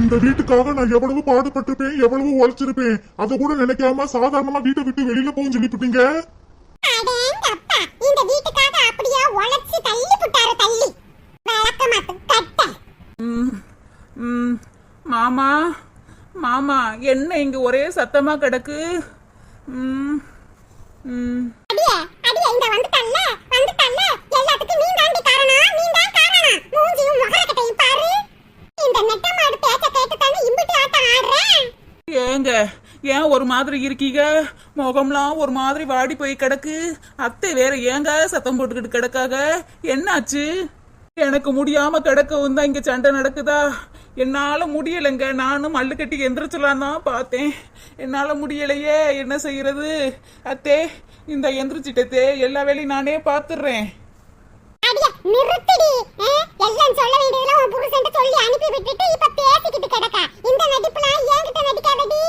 இந்த வீட்டுக்காக நான் எவ்வளவு பாடுபட்டிருப்பேன் எவ்வளவு உழைச்சிருப்பேன் அதை கூட நினைக்காம சாதாரணமா வீட்டை விட்டு வெளியில போகும் சொல்லிவிட்டீங்க? இந்த வீட்டுக்காக அப்படியே உழைச்சு தள்ளி புட்டாரு தள்ளி? விளக்கமாத்து கட்ட. ம், ம், மாமா மாமா என்ன இங்க ஒரே சத்தமா கிடக்கு? ம், ம். அடியே அடியே இந்த வந்துட்டல்ல வந்துட்டல்ல. எல்லாத்துக்கும் நீ தாண்டி காரணம் நீ தான் காரணம். மூஞ்சியும் முகரக்கட்டையும் பாரு. இந்த நெட்ட மாடு பேச்ச கேட்டு இம்பிட்டு ஆட்டம் ஆடுறேன் ஏங்க ஏன் ஒரு மாதிரி இருக்கீங்க? முகம்லாம் ஒரு மாதிரி வாடி போய் கிடக்கு. அத்தை வேற ஏங்க சத்தம் போட்டுக்கிட்டு கிடக்காக? என்னாச்சு? எனக்கு முடியாம கிடக்கவும் தான் இங்க சண்டை நடக்குதா? என்னால முடியலைங்க. நானும் மல்லு கட்டி எந்திரிச்சலாம் தான் பார்த்தேன். என்னால முடியலையே. என்ன செய்யறது? அத்தே இந்த எந்திரிச்சிட்டத்தே எல்லா வேலையும் நானே பார்த்துடுறேன். நிறுத்திடி. ஆ? எல்லாம் சொல்ல வேண்டியதுல உன் புருஷன்ட்ட சொல்லி அனுப்பி விட்டுட்டு இப்ப பேசிக்கிட்டு கிடக்கா. இந்த நடிப்புலாம் என்கிட்ட நடிக்காதடி.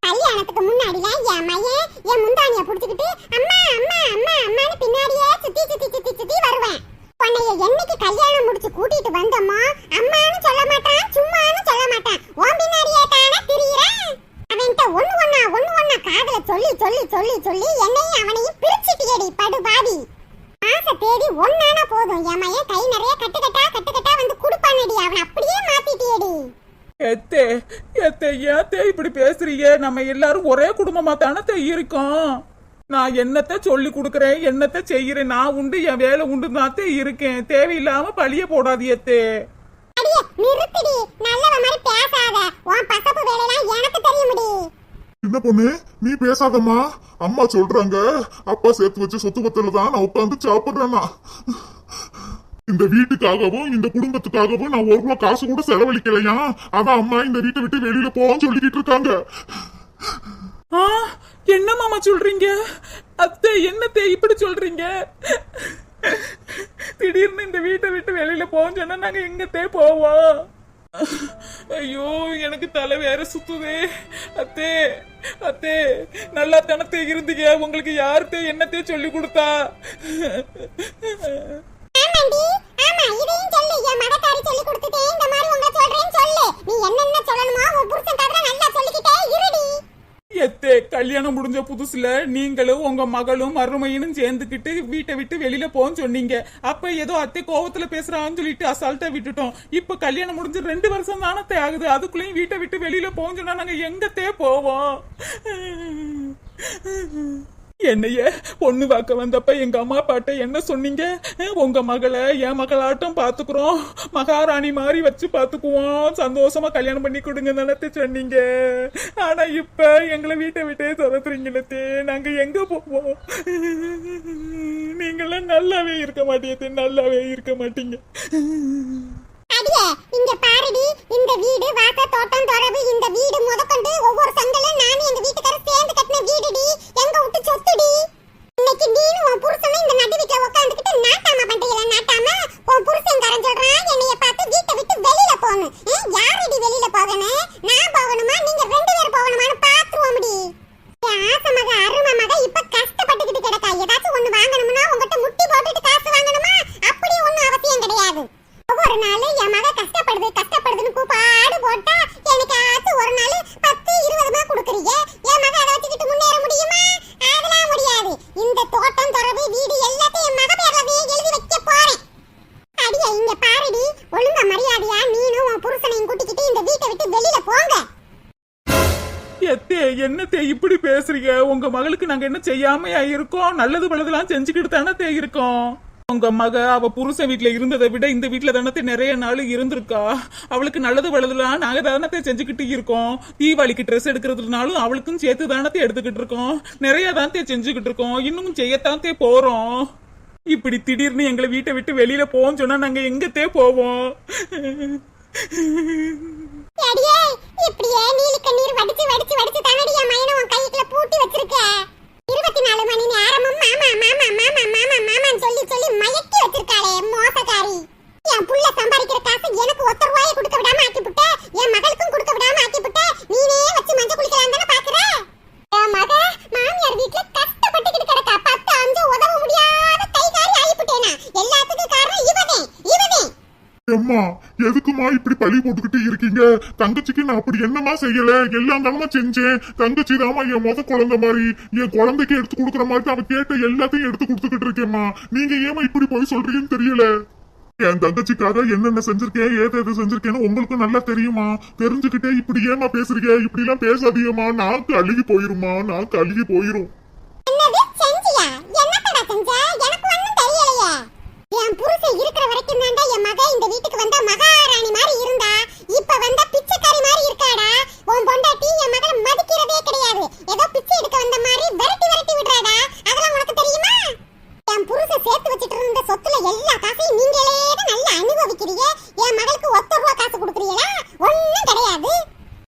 கல்யாணத்துக்கு முன்னாடில என் மையன் என் முந்தானிய புடிச்சுக்கிட்டு அம்மா அம்மா அம்மா அம்மான்னு பின்னாடியே சுத்தி சுத்தி சுத்தி சுத்தி வருவேன். உன்னைய என்னைக்கு கல்யாணம் முடிச்சு கூட்டிட்டு வந்தோமோ அம்மான்னு சொல்ல மாட்டான் சும்மான்னு சொல்ல மாட்டான். உன் பின்னாடியே தானே திரியிறேன் அவன்கிட்ட ஒண்ணு ஒண்ணா ஒண்ணு ஒண்ணா காதல சொல்லி சொல்லி சொல்லி சொல்லி என்னையும் அவனையும் பிரிச்சுட்டியடி படுபாவி. தேடி ஒன்னானா போதும். மயன் கை நிறைய கட்டு கட்டா கட்டு கட்டா வந்து குடுப்பானடி. அவன் அப்படியே மாத்திட்டியடி. எத்தே எத்தே ஏத்தே இப்படி பேசுறீங்க நம்ம எல்லாரும் ஒரே குடும்பமா தானே இருக்கோம்? நான் என்னத்த சொல்லி கொடுக்கறேன்? என்னத்த செய்யறேன்? நான் உண்டு என் வேலை உண்டு தாத்தே இருக்கேன். தேவையில்லாம பழிய போடாது எத்தே. நிறுத்திடி. நல்லவ மாதிரி பேசாத. உன் பசப்பு வேலையெல்லாம் எனக்கு தெரியும்டி. சின்ன பொண்ணு நீ பேசாதம்மா. அம்மா சொல்றாங்க அப்பா சேர்த்து வச்ச சொத்து பத்தில தான் நான் உட்காந்து சாப்பிடுறேன்னா. இந்த வீட்டுக்காகவும் இந்த குடும்பத்துக்காகவும் நான் ஒரு ரூபா காசு கூட செலவழிக்கலையா? அதான் அம்மா இந்த வீட்டை விட்டு வெளியில போவோம் சொல்லிக்கிட்டு இருக்காங்க. என்ன மாமா சொல்றீங்க? அத்தை என்னத்தே இப்படி சொல்றீங்க? திடீர்னு இந்த வீட்டை விட்டு வெளியில போவோம் சொன்னா நாங்க எங்கத்தே போவோம்? ஐயோ எனக்கு தலை வேற சுத்துதே. அத்தே அத்தே நல்லா தனத்தே இருந்தீங்க உங்களுக்கு யார்த்தே என்னத்தே சொல்லி. கொடுத்தா நீ என்னென்ன சொல்லணுமோ உன் புருஷன் காதுல நல்லா சொல்லிக்கிட்டே இருடி. எத்தே கல்யாணம் முடிஞ்ச புதுசுல நீங்களும் உங்க மகளும் மருமையனும் சேர்ந்துக்கிட்டு வீட்டை விட்டு வெளியில போன்னு சொன்னீங்க. அப்ப ஏதோ அத்தை கோவத்துல பேசுறான்னு சொல்லிட்டு அசால்ட்டா விட்டுட்டோம். இப்ப கல்யாணம் முடிஞ்சு ரெண்டு வருஷம் தானே ஆகுது. அதுக்குள்ளேயும் வீட்டை விட்டு வெளியில போன்னு சொன்னா நாங்க எங்கத்தே போவோம்? என்னைய பொண்ணு பார்க்க வந்தப்ப எங்க அம்மா பாட்ட என்ன சொன்னீங்க? உங்க மகளை என் மகளாட்டம் பாத்துக்கிறோம் மகாராணி மாதிரி வச்சு பாத்துக்குவோம் சந்தோஷமா கல்யாணம் பண்ணி கொடுங்க நினைத்து சொன்னீங்க. ஆனா இப்ப எங்களை வீட்டை விட்டே துரத்துறீங்களே நாங்க எங்க போவோம்? நீங்களாம் நல்லாவே இருக்க மாட்டேங்குது நல்லாவே இருக்க மாட்டீங்க. அடியே இங்க பாருடி இந்த வீடு வாச தோட்டம் தொரவு இந்த வீடு முதக்கொண்டு ஒவ்வொரு சங்கலும் நானும் எங்க வீட்டுக்காரர் சேர்ந்து கட்டின வீடுடி. எங்க விட்டு சொத்துடி. இன்னைக்கு நீனும் உன் புருஷனும் இந்த நடு வீட்டுல உட்காந்துக்கிட்டு நாட்டாம பண்றீங்களா நாட்டாம? உன் புருஷன்காரன் சொல்றான் என்னைய பார்த்து வீட்டை விட்டு வெளியில போகணும். ஏன் யாரடி வெளியில போகணும்? நாங்க என்ன செய்யாமையா இருக்கோம்? நல்லது பலதெல்லாம் செஞ்சுக்கிட்டு தானே இருக்கோம். உங்க மக அவ புருஷன் வீட்டுல இருந்ததை விட இந்த வீட்டுல தானே நிறைய நாள் இருந்திருக்கா? அவளுக்கு நல்லது பழுதெல்லாம் நாங்க தானத்தை செஞ்சுக்கிட்டு இருக்கோம். தீபாவளிக்கு ட்ரெஸ் எடுக்கிறதுனாலும் அவளுக்கும் சேர்த்து தானத்தை எடுத்துக்கிட்டு இருக்கோம். நிறைய தானத்தை செஞ்சுக்கிட்டு இருக்கோம். இன்னும் செய்யத்தான் போறோம். இப்படி திடீர்னு எங்களை வீட்டை விட்டு வெளியில போவோம் சொன்னா நாங்க எங்கத்தே போவோம்? இப்படியே நீலி கண்ணீர் வடிச்சு வடிச்சு வடிச்சு தானடி என் மயனை உன் கைக்குள்ள பூட்டி வச்சிருக்க? இருபத்தி நாலு மணி நேரமும் மாமா மாமா மாமா மாமா மாமான்னு சொல்லி சொல்லி மயக்கி வச்சிருக்காளே மோசக்காரி. என் புள்ள சம்பாதிக்கிற காசு எனக்கு ஒத்த ரூபாயை கொடுக்க விடாம ஆக்கி புட்ட என் மகளுக்கும் கொடுக்க விடாம ஆக்கி புட்ட நீனே வச்சு மஞ்சள் குளிக்கலாம் தானே பாக்குற? என் மக மாமியார் வீட்டுல கஷ்டப்பட்டுக்கிட்டு கிடக்கா. பத்து அஞ்சு உதவ முடியாத கைகாரி ஆகிப்புட்டேனா. எல்லாத்துக்கும் காரணம் அம்மா எதுக்குமா இப்படி பழி போட்டுக்கிட்டு இருக்கீங்க? தங்கச்சிக்கு நான் அப்படி என்னமா செய்யல? எல்லாம் தானமா செஞ்சேன். தங்கச்சி தாமா என் முத குழந்தை மாதிரி. என் குழந்தைக்கு எடுத்து கொடுக்குற மாதிரி அவன் கேட்ட எல்லாத்தையும் எடுத்து கொடுத்துக்கிட்டு இருக்கேம்மா. நீங்க ஏமா இப்படி போய் சொல்றீங்கன்னு தெரியல. என் தங்கச்சிக்காக என்னென்ன செஞ்சிருக்கேன் ஏது எது செஞ்சிருக்கேன்னு உங்களுக்கு நல்லா தெரியுமா? தெரிஞ்சுக்கிட்டே இப்படி ஏமா பேசுறீங்க? இப்படி எல்லாம் பேசாதீங்கம்மா. நாக்கு அழுகி போயிருமா நாக்கு அழுகி போயிரும் என்னது செஞ்சியா என்னத்தடா செஞ்ச எனக்கு ஒண்ணும் தெரியலையே என் புருஷன் இருக்கிற வரைக்கும் தாண்டா என் மக இந்த வீட்டுக்கு வந்த மகாராணி மாதிரி இருந்தா. இப்ப வந்த பிச்சைக்காரி மாதிரி இருக்காடா. உன் பொண்டாட்டி என் மகளை மதிக்கிறதே கிடையாது. ஏதோ பிச்சை எடுக்க வந்த மாதிரி விரட்டி விரட்டி விடுறாடா. அதெல்லாம் உனக்கு தெரியுமா என் புருஷன் சேர்த்து வச்சிட்டு இருந்த சொத்துல எல்லா காசையும் நீங்களே தான் நல்லா அனுபவிக்கிறீங்க என் மகளுக்கு ஒத்த ரூபா காசு கொடுக்குறீங்களா ஒண்ணும் கிடையாது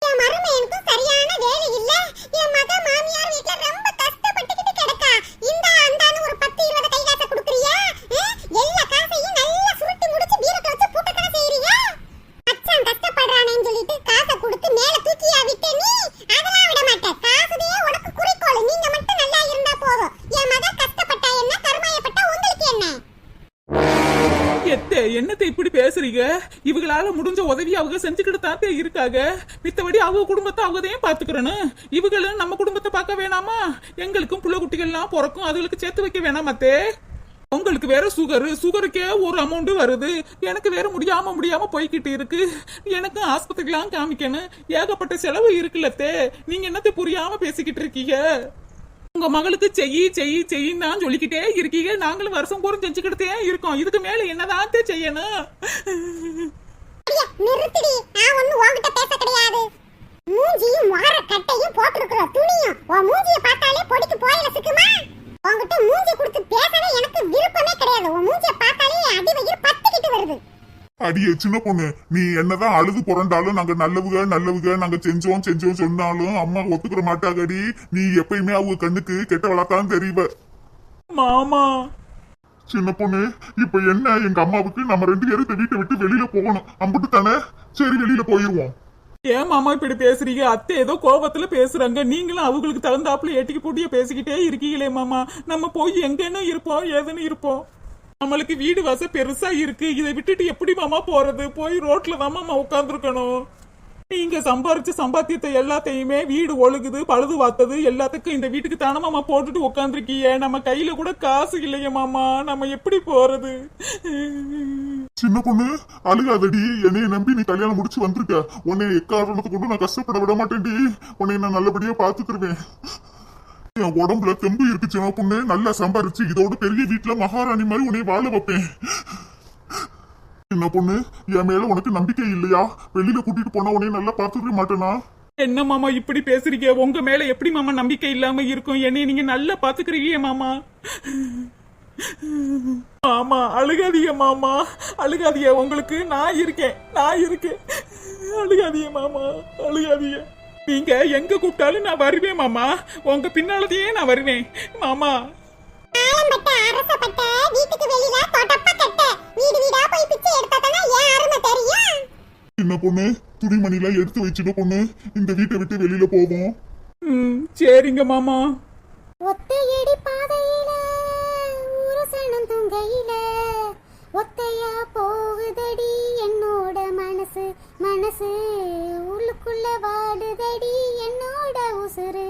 என் மருமையனுக்கும் சரியான வேலை இல்ல என் மக மாமியார் வீட்ல ரொம்ப கஷ்டப்பட்டுக்கிட்டு கிடக்கா இந்த அந்தான்னு ஒரு பத்து இருபது கை காசை கொடுக்குறியா அஹ்? எல்லா காசையும் நல்லா சுருட்டி முடிச்சு பீரத்தை வச்சு பூட்டக்கடை செய்யறியா மச்சான் கஷ்டப்படுறானேன்னு சொல்லிட்டு காசை கொடுத்து மேல தூக்கியா விட்ட நீ அதெல்லாம் விட மாட்டேன் காசுதே உனக்கு குறிக்கோள் நீங்க மட்டும் நல்லா இருந்தா போதும் என் மக கஷ்டப்பட்டா என்ன கருமாயப்பட்டா உங்களுக்கு என்ன எத்தே என்னத்தை இப்படி பேசுறீங்க இவங்களால முடிஞ்ச உதவி அவங்க செஞ்சுக்கிட்டு தாத்தே இருக்காங்க. மித்தபடி அவங்க குடும்பத்தை அவங்க தான் பாத்துக்கிறேன்னு இவங்களும் நம்ம குடும்பத்தை பார்க்க வேணாமா? எங்களுக்கும் புள்ள குட்டிகள்லாம் பிறக்கும். அதுகளுக்கு சேர்த்து வைக்க வேணாமத்தே உங்களுக்கு வேற சுகரு சுகருக்கே ஒரு அமௌண்ட் வருது. எனக்கு வேற முடியாம முடியாம போய்கிட்டு இருக்கு. எனக்கு ஆஸ்பத்திரிலாம் காமிக்கணும். ஏகப்பட்ட செலவு இருக்குல்லத்தே நீங்க என்னத்தை புரியாம பேசிக்கிட்டு இருக்கீங்க? உங்க மகளுக்கு செய்யி செய் செய்யின்னு தான் சொல்லிக்கிட்டே இருக்கீங்க. நாங்களும் வருஷம் பூரம் செஞ்சுக்கிட்டே இருக்கோம். இதுக்கு மேல என்னதான் செய்யணும்? நிறுத்துடி. நான் ஒண்ணு உன்கிட்ட பேச கிடையாது. மூஞ்சியும் வார கட்டையும் போட்டிருக்கிற துணியும் உன் மூஞ்சிய பார்த்தாலே பொடிக்கு போயில சிக்குமா? உன்கிட்ட மூஞ்சி கொடுத்து பேசவே எனக்கு விருப்பமே கிடையாது. உன் மூஞ்சிய பார்த்தாலே என் அடி வயிறு பத்திக்கிட்டு வருது. அடியே சின்ன பொண்ணு நீ என்னதான் அழுது புரண்டாலும் நாங்க நல்லவுக நல்லவுக நாங்க செஞ்சோம் செஞ்சோம் சொன்னாலும் அம்மா ஒத்துக்கிற மாட்டாங்கடி. நீ எப்பயுமே அவங்க கண்ணுக்கு கெட்டவளாத்தான் தெரிவ. மாமா. சின்ன பொண்ணு இப்ப என்ன எங்க அம்மாவுக்கு நம்ம ரெண்டு பேரும் இந்த வீட்டை விட்டு வெளியில போகணும்? அம்புட்டு தானே? சரி வெளியில போயிருவோம். ஏன் மாமா இப்படி பேசுறீங்க? அத்தை ஏதோ கோபத்துல பேசுறாங்க. நீங்களும் அவங்களுக்கு தகுந்தாப்புல ஏட்டிக்கு போட்டிய பேசிக்கிட்டே இருக்கீங்களே மாமா. நம்ம போய் எங்கன்னு இருப்போம் ஏதுன்னு இருப்போம். நம்மளுக்கு வீடு வாச பெருசா இருக்கு. இதை விட்டுட்டு எப்படி மாமா போறது? போய் ரோட்ல தான் மாமா உட்காந்துருக்கணும் நீங்க சம்பாரிச்ச சம்பாத்தியத்தை எல்லாத்தையுமே வீடு ஒழுகுது பழுது வாத்தது எல்லாத்துக்கும் இந்த வீட்டுக்கு தானே மாமா போட்டுட்டு உட்காந்துருக்கீங்க நம்ம கையில கூட காசு இல்லையே மாமா. நம்ம எப்படி போறது? சின்ன பொண்ணு அழுகாதடி. என்னைய நம்பி நீ கல்யாணம் முடிச்சு வந்திருக்க. உன்னை எக்காரணத்தை கொண்டு நான் கஷ்டப்பட விட மாட்டேன்டி. உன்னை நான் நல்லபடியா பாத்துக்கிருவேன். என் உடம்புல தெம்பு இருக்கு சின்ன பொண்ணு. நல்லா சம்பாரிச்சு இதோட பெரிய வீட்டுல மகாராணி மாதிரி உன்னை வாழ வைப்பேன். சின்ன பொண்ணு? என் மேல உனக்கு நம்பிக்கை இல்லையா? வெளியில கூட்டிட்டு போனா உன்னை நல்லா பாத்துக்க மாட்டேனா? என்ன மாமா இப்படி பேசுறீங்க? உங்க மேல எப்படி மாமா நம்பிக்கை இல்லாம இருக்கும்? என்னைய நீங்க நல்லா பாத்துக்கிறீங்க மாமா. மாமா அழுகாதீங்க மாமா. அழுகாதீங்க. உங்களுக்கு நான் இருக்கேன். நான் இருக்கேன். அழுகாதீங்க மாமா. அழுகாதீங்க. நீங்க எங்க கூப்பிட்டாலும் நான் வருவேன் மாமா. உங்க பின்னாலதையே நான் வருவேன் மாமா. வீட்டுக்கு வெளியில தொடப்ப கட்ட. வீடு வீடா போய் பிச்சை எடுத்தா தானே என் அருமை தெரியும் சின்ன பொண்ணு. துணிமணிலாம் எடுத்து வச்சுக்க பொண்ணு. இந்த வீட்டை விட்டு வெளியில போவோம். ம் சரிங்க மாமா. ஒத்தையடி பாதையில உரசனம் துங்கையில. ஒத்தையா போகுதடி என்னோட மனசு மனசு. உள்ளுக்குள்ள வாடுதடி என்னோட உசுரு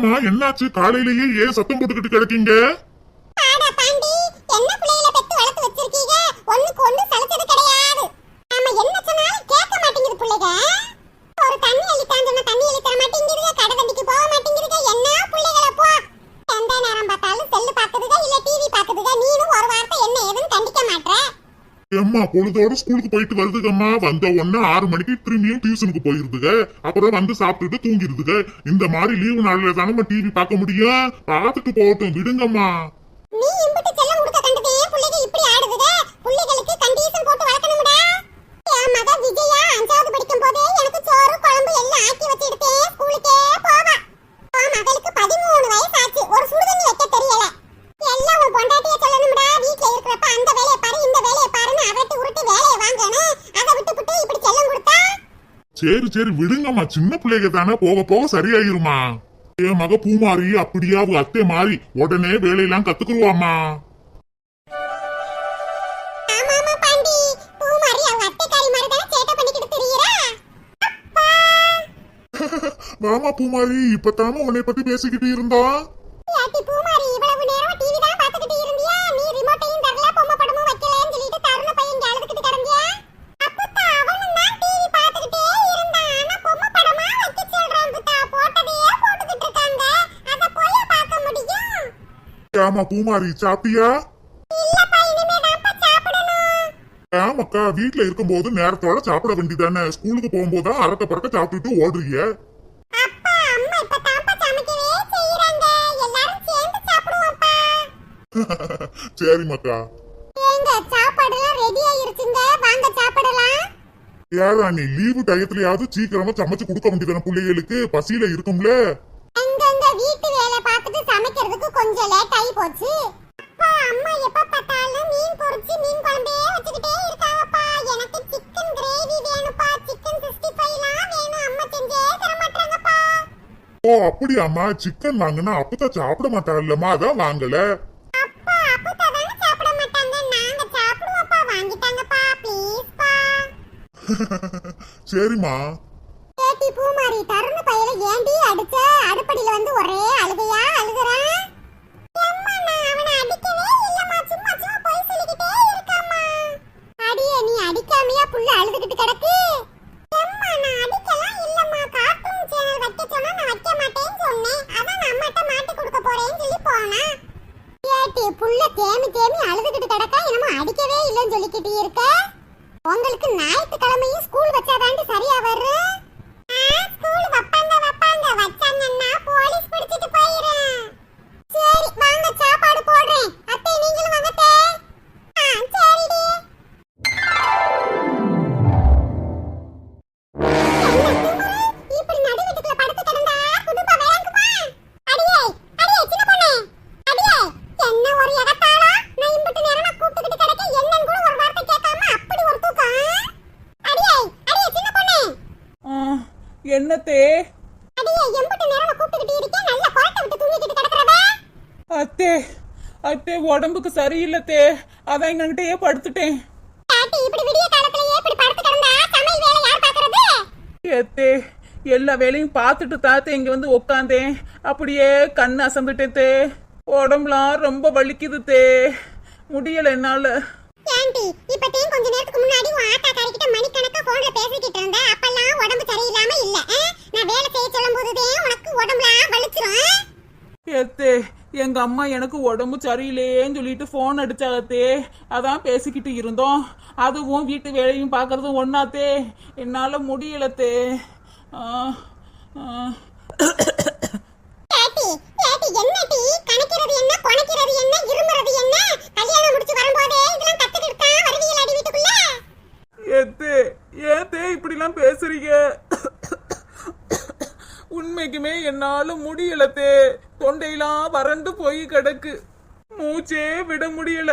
என்னம்மா என்னாச்சு? காலையிலேயே ஏன் சத்தம் போட்டுக்கிட்டு கிடக்கீங்க? அம்மா பொழுதோட ஸ்கூலுக்கு போயிட்டு வருதுக்கம்மா வந்த உடனே ஆறு மணிக்கு திரும்பியும் டியூஷனுக்கு போயிருதுங்க அப்புறம் வந்து சாப்பிட்டுட்டு தூங்கிடுதுங்க இந்த மாதிரி லீவு நாளில் தானே டிவி பார்க்க முடியும்? பார்த்துட்டு போகட்டும் விடுங்கம்மா. ஒரு சுடுதண்ணி வைக்க தெரியல. எல்லாம் உன் பொண்டாட்டிய சொல்லணும்டா. வீட்டுல இருக்கிறப்ப அந்த வேலையை பாரு இந்த வேலையை சரி சரி விடுங்கம்மா. சின்ன பிள்ளைங்க தானே போக போக சரியாயிருமா? என் மக பூமாரி அப்படியா அத்தை மாறி உடனே வேலையெல்லாம் கத்துக்குருவாமா மாமா பூமாரி இப்பதாம உன்னை பத்தி பேசிக்கிட்டு இருந்தா? பூமாரி இவ்வளவு நேரம் டிவி ஆமா பூமாரி சாப்பிட்டியா? ஆமாக்கா வீட்டுல இருக்கும்போது நேரத்தோட சாப்பிட வேண்டிதானே ஸ்கூலுக்கு போகும்போது அறக்க பறக்க சாப்பிட்டுட்டு ஓடுறீங்க சரி மக்கா. ஏன் ராணி லீவு டயத்துலயாவது சீக்கிரமா சமைச்சு கொடுக்க வேண்டியதான பிள்ளைகளுக்கு? பசியில இருக்கும்ல. கொஞ்சம் லேட் ஆகி போச்சு. அப்பா அம்மா எப்ப பார்த்தாலும் மீன் பொரிச்சு மீன் குழம்பே வச்சுக்கிட்டே இருக்காங்கப்பா. எனக்கு சிக்கன் கிரேவி வேணும்ப்பா. சிக்கன் 65 எல்லாம் வேணும். அம்மா செஞ்சே தர மாட்டாங்கப்பா ஓ அப்படியாம்மா? சிக்கன் வாங்கினா அப்பதான் சாப்பிட மாட்டாங்கல்லம்மா அதான் வாங்கல. அப்பா அப்பா சாப்பிட மாட்டாங்க. நாங்க சாப்பிடுவோம்ப்பா. வாங்கிட்டாங்கப்பா. ப்ளீஸ்ப்பா சரிம்மா. ஏட்டி பூமாரி தருண பையல ஏண்டி அடிச்சே? உடம்புக்கு சரியில்லை தே. அதான் எங்ககிட்டயே படுத்துட்டேன் ஏத்தே எல்லா வேலையும் பார்த்துட்டு தாத்தே இங்க வந்து உக்காந்தேன். அப்படியே கண் அசந்துட்டேன் தே. உடம்புலாம் ரொம்ப வலிக்குது தே. முடியல என்னால ஆண்டி இப்பத்தையும் கொஞ்ச நேரத்துக்கு முன்னாடி உன் ஆத்தா காரிக்கிட்ட மணிக்கணக்கா போன்ல பேசிக்கிட்டு இருந்த அப்பெல்லாம் உடம்பு சரியில்லாம இல்ல ஆ? நான் வேலை செய்ய சொல்லும் போதுதான் உனக்கு உடம்புலாம் வலிச்சிரும் ஆ? ஏத்தே எங்க அம்மா எனக்கு உடம்பு சரியில்லையேன்னு சொல்லிட்டு ஃபோன் அடிச்சாகத்தே. அதான் பேசிக்கிட்டு இருந்தோம். அதுவும் வீட்டு வேலையும் பார்க்கறதும் ஒண்ணாத்தே. என்னால முடியலத்தே. ஏத்தே ஏத்தே இப்படிலாம் பேசுறீங்க. உண்மைக்குமே என்னால முடியலத்தே. தொண்டையெல்லாம் வறண்டு போய் கிடக்கு. மூச்சே விட முடியல.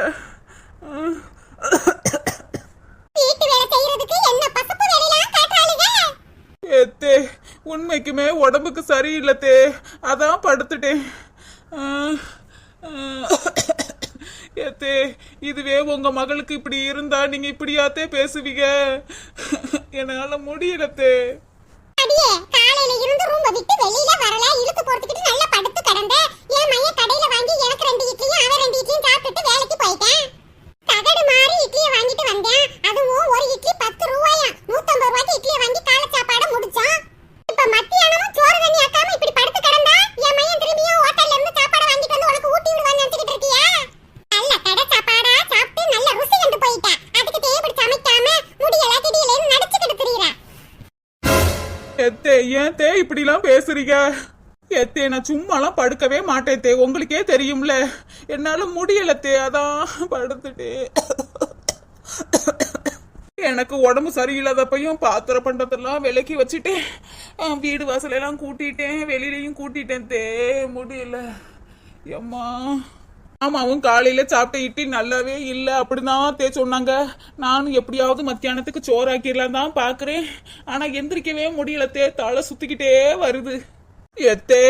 ஏத்தே உண்மைக்குமே உடம்புக்கு சரியில்லத்தே. அதான் படுத்துட்டேன். ஏத்தே இதுவே உங்க மகளுக்கு இப்படி இருந்தா நீங்க இப்படியாத்தே பேசுவீங்க. என்னால முடியலத்தே. அடியே காலையில இருந்து ரூம்ப விட்டு வெளியில வரல. இழுத்து போறதுக்கிட்டு நல்லா படுத்து கிடந்த. என் மைய கடையில வாங்கி எனக்கு ரெண்டு இட்லியும் அவன் ரெண்டு இட்லியும் சாப்பிட்டுட்டு வேலைக்கு போயிட்டேன். தகடு மாறி இட்லியை வாங்கிட்டு வந்தேன். அதுவும் ஒரு இட்லி பத்து ரூபாயா? நூத்தம்பது ரூபாய்க்கு இட்லியை வாங்கி காலை சாப்பாடு முடிச்சோம் இப்ப மத்தியானமும் சோறு தண்ணி ஆக்காம இப்படி படுத்து கிடந்தா என் மையன் திரும்பியும் ஓட்ட ஏன் தே இப்படிலாம் பேசுறீங்க? எத்தே நான் சும்மாலாம் படுக்கவே மாட்டேன் தே. உங்களுக்கே தெரியும்ல. என்னால முடியல தே. அதான் படுத்துட்டே. எனக்கு உடம்பு சரியில்லாதப்பையும் பாத்திர பண்டத்தெல்லாம் விலக்கி வச்சுட்டேன். வீடு வாசலெல்லாம் கூட்டிட்டேன் வெளியிலையும் கூட்டிட்டேன் தே. முடியல. எம்மா. ஆமாவும் காலையில சாப்பிட்ட இட்லி நல்லாவே இல்லை. அப்படிதான் தே சொன்னாங்க. நானும் எப்படியாவது மத்தியானத்துக்கு சோறாக்கிடலாம் தான் பாக்குறேன். ஆனா எந்திரிக்கவே முடியல தே. தலை சுத்திக்கிட்டே வருது. எத்தே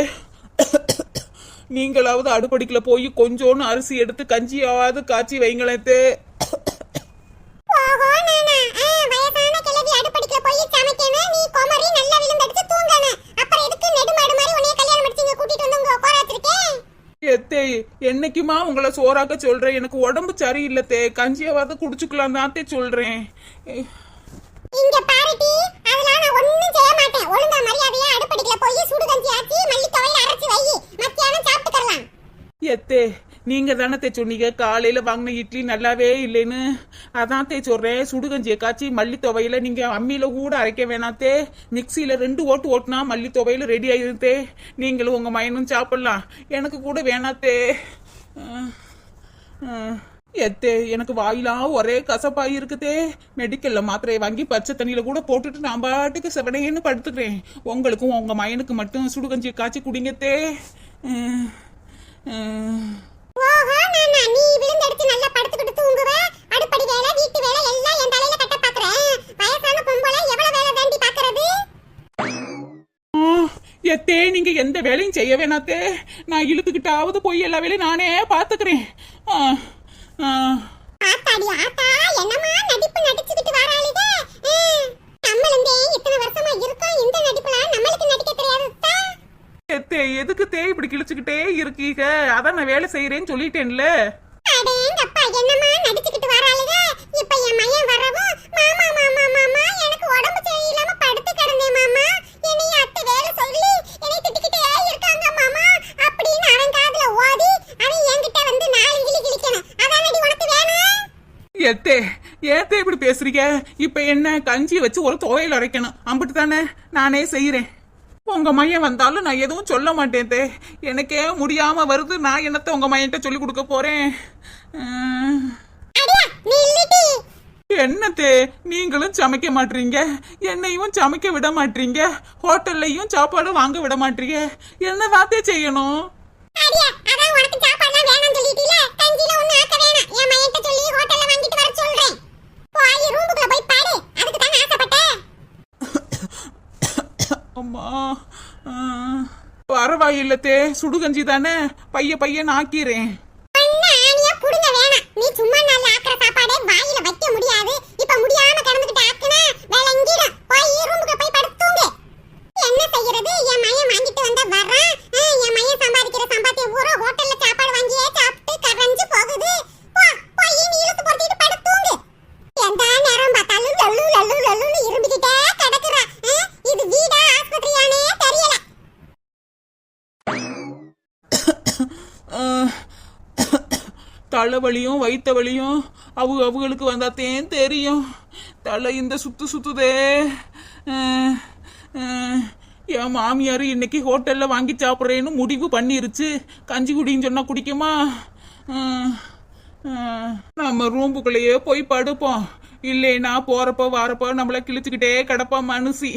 நீங்களாவது அடுப்படிக்கல போய் கொஞ்சோன்னு அரிசி எடுத்து கஞ்சியாவது காய்ச்சி வைங்களேன் தே. நீ நல்லா விழுந்தடிச்சு தூங்கணும். அப்புறம் எதுக்கு நெடுமாடு மாதிரி உன்னைய கல்யாணம் முடிச்சு இங்க கூட்டிட்டு வந்து உங்க உட்கார வச்சிருக்கேன்? எத்தே என்னைக்குமா உங்களை சோறாக்க சொல்றேன்? எனக்கு உடம்பு சரியில்லை தே. கஞ்சியாவது குடிச்சுக்கலாம் தான் தே சொல்றேன். இங்க பாருடி அதெல்லாம் நான் ஒண்ணும் செய்ய மாட்டேன். ஒழுங்கா மரியாதையா அடுப்படிக்குள்ள போய் சுடு கஞ்சி ஆச்சி மல்லி துவையில அரைச்சு வை. மத்தியானம் சாப்பிட்டுக்கலாம் எத்தே நீங்க தானே தே சொன்னீங்க? காலையில வாங்கின இட்லி நல்லாவே இல்லைன்னு. அதான் தே சொல்றேன். சுடுகஞ்சியை காய்ச்சி மல்லி துவையில நீங்க அம்மியில கூட அரைக்க வேணாத்தே மிக்சியில ரெண்டு ஓட்டு ஓட்டுனா மல்லி துவையில ரெடி ஆயிருந்தே நீங்களும் உங்க மயனும் சாப்பிடலாம். எனக்கு கூட வேணாத்தே எத்தே எனக்கு வாயிலாம் ஒரே கசப்பாய் இருக்குதே மெடிக்கல்ல மாத்திரையை வாங்கி பச்சை தண்ணியில கூட போட்டுட்டு நான் பாட்டுக்கு செவனேன்னு படுத்துக்கிறேன். உங்களுக்கும் உங்க மயனுக்கு மட்டும் சுடுகஞ்சியை காய்ச்சி குடிங்கத்தே எத்தே நீங்க எந்த வேலையும் செய்ய வேணாத்தே. நான் இழுத்துக்கிட்டாவது போய் எல்லா வேலையும் நானே பாத்துக்கிறேன். ஆத்தாடி ஆத்தா என்னமா நடிப்பு நடிச்சுக்கிட்டு வராளுக? நம்மளும் இத்தனை வருஷமா இருக்கோம் இந்த நடிப்புல நம்மளுக்கு நடிக்க தெரியாது எத்தே எதுக்கு தே இருக்கீங்க? அதான் நான் வேலை செய்யறேன்னு சொல்லிட்டேன்ல. எத்தே ஏத்தே இப்படி பேசுறீங்க? இப்ப என்ன கஞ்சி வச்சு ஒரு துவையல் அரைக்கணும். அம்பிட்டு தானே நானே செய்யறேன் உங்க மையன் வந்தாலும் நான் எதுவும் சொல்ல மாட்டேன் தே. எனக்கே முடியாம வருது. நான் என்னத்த உங்க மையன்ட்ட சொல்லி கொடுக்க போறேன்? என்னத்தே நீங்களும் சமைக்க மாட்டீங்க. என்னையும் சமைக்க விட மாட்டீங்க. ஹோட்டல்லையும் சாப்பாடு வாங்க விட மாட்டீங்க. என்னதாத்தே செய்யணும்? அடியா அதான் உனக்கு சாப்பாடுலாம் வேணாம்னு சொல்லிட்டீல கஞ்சில ஒண்ணு ஆக்க வேணாம் என் மையன்ட்ட சொல்லி ஹோட்டல்ல வாங்கிட்டு வர சொல்றேன் போய் ரூமுக்குள்ள போய் பாரு அதுக்கு தான் ஆசைப்பட்டேன் அம்மா ஆ. இல்லத்தே சுடுகஞ்சி தானே? பைய பையன் ஆக்கிறேன். நீ சும்மா நல்ல ஆக்கிற சாப்பாடே வாயில வைக்க முடியாது. இப்ப முடியாம கிடந்துகிட்டு ஆக்குனா விளங்கிடும். போய் ரூமுக்கு போய் படுத்து என்ன செய்யறது? என் மயன் வாங்கிட்டு வந்த வர்றேன். என் மயன் சம்பாதிக்கிற சம்பாத்திய பூரா ஹோட்டல்ல சாப்பாடு வாங்கியே சாப்பிட்டு கரைஞ்சு போகுது போ போய் நீ இழுத்து பொறுத்திட்டு படுத்து தூங்கு எந்த நேரம் பார்த்தாலும் லல்லு லல்லு லல்லுன்னு இரும்பிக்கிட்டே கிடக்குறா ஆ, இது வீடா ஆஸ்பத்திரியானே தெரியல அஹ், தலைவலியும் வயித்த வலியும் அவங்க அவங்களுக்கு வந்தாத்தேன் தெரியும். தலை இந்த சுத்து சுத்துதே. என் மாமியார் இன்னைக்கு ஹோட்டலில் வாங்கி சாப்பிட்றேன்னு முடிவு பண்ணிருச்சு. கஞ்சி குடின்னு சொன்னால் குடிக்குமா? நம்ம ரூம்புக்குள்ளேயே போய் படுப்போம். இல்லைன்னா போகிறப்போ வாரப்போ நம்மளை கிழிச்சுக்கிட்டே கிடப்பா மனுஷி.